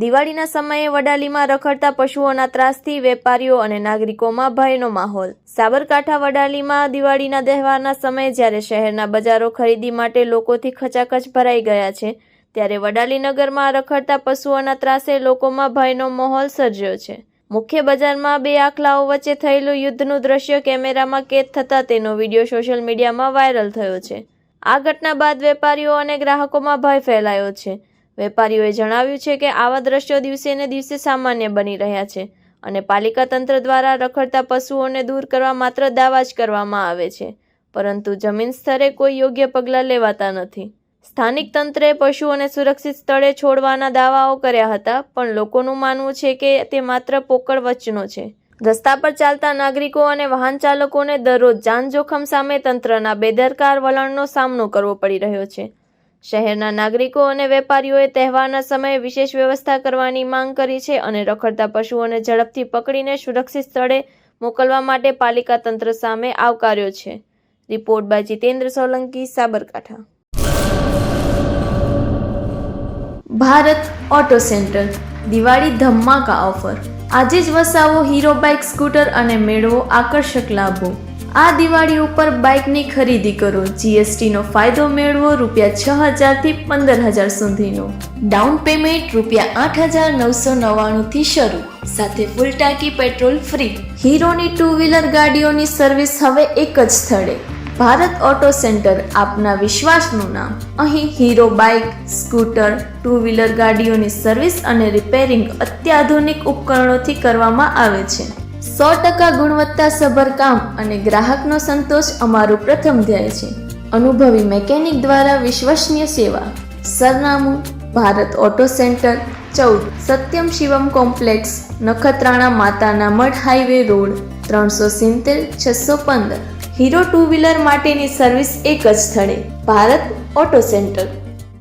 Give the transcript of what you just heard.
દિવાળીના સમયે વડાલીમાં રખડતા પશુઓના ત્રાસથી વેપારીઓ અને નાગરિકોમાં ભયનો માહોલ. સાબરકાંઠા વડાલીમાં દિવાળીના તહેવારના સમયે જ્યારે શહેરના બજારો ખરીદી માટે લોકોથી ખચાખચ ભરાઈ ગયા છે, ત્યારે વડાલી નગરમાં રખડતા પશુઓના ત્રાસે લોકોમાં ભયનો માહોલ સર્જ્યો છે. મુખ્ય બજારમાં બે આખલાઓ વચ્ચે થયેલું યુદ્ધનું દ્રશ્ય કેમેરામાં કેદ થતાં તેનો વીડિયો સોશિયલ મીડિયામાં વાયરલ થયો છે. આ ઘટના બાદ વેપારીઓ અને ગ્રાહકોમાં ભય ફેલાયો છે. વેપારીઓએ જણાવ્યું છે કે આવા દ્રશ્યો દિવસે ને દિવસે સામાન્ય બની રહ્યા છે અને પાલિકા તંત્ર દ્વારા રખડતા પશુઓને દૂર કરવા માત્ર દાવા જ કરવામાં આવે છે. પરંતુ જમીન સ્તરે કોઈ યોગ્ય પગલાં લેવાતા નથી. સ્થાનિક તંત્રે પશુઓને સુરક્ષિત સ્થળે છોડવાના દાવાઓ કર્યા હતા, પણ લોકોનું માનવું છે કે તે માત્ર પોકળ વચનો છે. રસ્તા પર ચાલતા નાગરિકો અને વાહન ચાલકોને દરરોજ જાન જોખમ સામે તંત્રના બેદરકાર વલણનો સામનો કરવો પડી રહ્યો છે. શહેરના નાગરિકો અને વેપારીઓએ તહેવારના સમયે વિશેષ વ્યવસ્થા કરવાની માંગ કરી છે અને રખડતા પશુઓને ઝડપથી પકડીને સુરક્ષિત સ્થળે મોકલવા માટે પાલિકા તંત્ર સામે આવકાર્યો છે. Report by Jitendra Solanki, Sabarkantha. Bharat auto centre. Diwali ધમાકા offer. આજે જ વસાવો હીરો બાઇક, સ્કૂટર અને મેળવો આકર્ષક લાભો. આ દિવાળી ઉપર બાઇકની ખરીદી કરો. જીએસટીનો ફાયદો મેળવો, રૂપિયા છ હજારથી પંદર હજાર સુધીનો. ડાઉન પેમેન્ટ રૂપિયા આઠ હજાર નવસો નવ્વાણુંથી શરૂ. સાથે ફૂલ ટાંકી પેટ્રોલ ફ્રી હીરોની ટુ વ્હીલર ગાડીઓની સર્વિસ હવે એક જ સ્થળે. ભારત ઓટો સેન્ટર આપના વિશ્વાસનું નામ. અહીં Hero bike, scooter two wheeler ગાડીઓની service અને રિપેરિંગ અત્યાધુનિક ઉપકરણોથી કરવામાં આવે છે. સો ટકા ગુણવત્તાસભર કામ અને ગ્રાહકનો સંતોષ અમારું પ્રથમ ધ્યેય છે. અનુભવી મેકેનિક દ્વારા વિશ્વસનીય સેવા. સરનામું, ભારત ઓટો સેન્ટર, ચૌદ. સત્યમ શિવમ કોમ્પ્લેક્સ, નખત્રાણા માતાના મઠ હાઈવે રોડ, ત્રણસો સિત્તેર, છસો પંદર. હીરો ટુ વ્હીલર માટેની સર્વિસ એક જ સ્થળે. Bharat auto centre.